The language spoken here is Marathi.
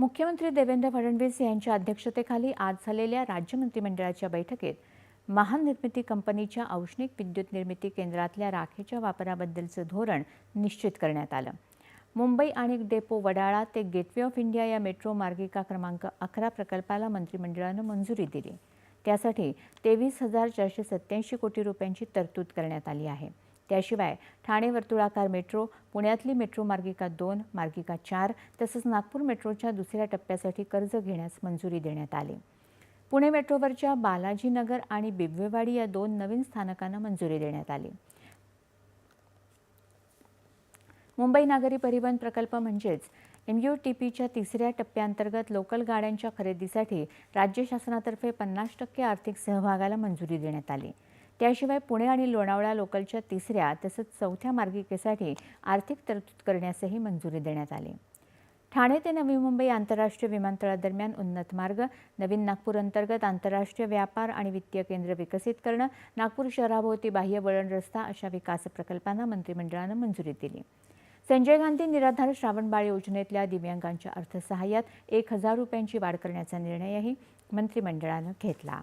मुख्यमंत्री देवेंद्र फडणवीस यांच्या अध्यक्षतेखाली आज झालेल्या राज्य मंत्रिमंडळाच्या बैठकीत महानिर्मिती कंपनीच्या औष्णिक विद्युत निर्मिती केंद्रातल्या राखेच्या वापराबद्दलचं धोरण निश्चित करण्यात आलं. मुंबई आणि डेपो वडाळा ते गेटवे ऑफ इंडिया या मेट्रो मार्गिका क्रमांक अकरा प्रकल्पाला मंत्रिमंडळानं मंजुरी दिली. त्यासाठी तेवीस हजार चारशे सत्याऐंशी कोटी रुपयांची तरतूद करण्यात आली आहे. त्याशिवाय ठाणे वर्तुळाकार मेट्रो पुण्यातली मेट्रो मार्गिका दोन मार्गिका चार तसंच नागपूर मेट्रोच्या दुसऱ्या टप्प्यासाठी कर्ज घेण्यास मंजुरी देण्यात आली. पुणे मेट्रोवरच्या बालाजीनगर आणि बिबवेवाडी या दोन नवीन स्थानकांना मंजुरी देण्यात आली. मुंबई नागरी परिवहन प्रकल्प म्हणजेच एम यू टी पीच्या तिसऱ्या टप्प्याअंतर्गत लोकल गाड्यांच्या खरेदीसाठी राज्य शासनातर्फे पन्नास टक्के आर्थिक सहभागाला मंजुरी देण्यात आली. त्याशिवाय पुणे आणि लोणावळा लोकलच्या तिसऱ्या तसंच चौथ्या मार्गिकेसाठी आर्थिक तरतूद करण्यासही मंजुरी देण्यात आली. ठाणे ते नवी मुंबई आंतरराष्ट्रीय विमानतळादरम्यान उन्नत मार्ग नवीन नागपूर अंतर्गत आंतरराष्ट्रीय व्यापार आणि वित्तीय केंद्र विकसित करणं नागपूर शहराभोवती बाह्य वळण रस्ता अशा विकास प्रकल्पांना मंत्रिमंडळानं मंजुरी दिली. संजय गांधी निराधार श्रावणबाळ योजनेतल्या दिव्यांगांच्या अर्थसहाय्यात एक हजार रुपयांची वाढ करण्याचा निर्णयही मंत्रिमंडळानं घेतला.